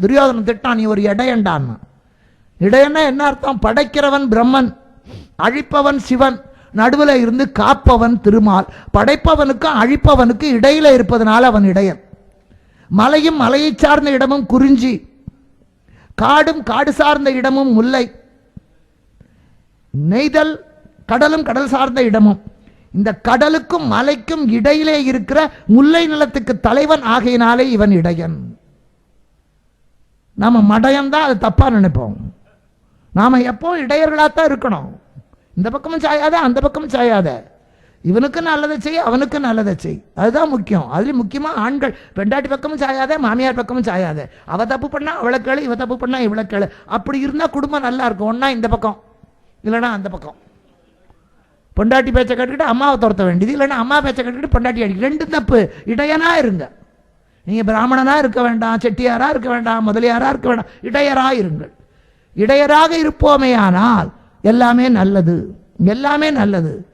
துரியோதனன் திட்டான் நீ ஒரு இடையண்டான்னு. இடையன்னா என்ன அர்த்தம்? படைக்கிறவன் பிரம்மன் அழிப்பவன் சிவன் நடுவில் இருந்து காப்பவன் திருமால். படைப்பவனுக்கும் அழிப்பவனுக்கு இடையில இருப்பதனால அவன் இடையன். மலையும் மலையை சார்ந்த இடமும் குறிஞ்சி. காடும் காடு சார்ந்த இடமும் முல்லை. நெய்தல் கடலும் கடல் சார்ந்த இடமும். இந்த கடலுக்கும் மலைக்கும் இடையிலே இருக்கிற முல்லை நிலத்துக்கு தலைவன் ஆகையினாலே இவன் இடையன். நாம் மடையந்தான் அது தப்பாக நினைப்போம். நாம் எப்போ இடையர்களாத்தான் இருக்கணும். இந்த பக்கமும் சாயாத அந்த பக்கமும் சாயாத. இவனுக்கு நல்லதை செய் அவனுக்கு நல்லதை செய். அதுதான் முக்கியம். அதுலேயும் முக்கியமாக ஆண்கள் பெண்டாட்டி பக்கமும் சாயாத மாமியார் பக்கமும் சாயாத. அவள் தப்பு பண்ணா அவளை கேளு இவ தப்பு பண்ணால் இவளை கேளு. அப்படி இருந்தால் குடும்பம் நல்லா இருக்கும். ஒன்றா இந்த பக்கம் இல்லைன்னா அந்த பக்கம். பொண்டாட்டி பேச்சை கட்டுக்கிட்டு அம்மாவை துரத்த வேண்டியது இல்லைன்னா அம்மா பேச்சை கட்டுக்கிட்டு பொண்டாட்டி அடிக்க. ரெண்டு தப்பு. இடையனா இருங்க. நீங்கள் பிராமணனாக இருக்க வேண்டாம் செட்டியாராக இருக்க வேண்டாம் முதலியாராக இருக்க வேண்டாம் இடையராக இருங்கள். இடையராக இருப்போமே ஆனால் எல்லாமே நல்லது. எல்லாமே நல்லது.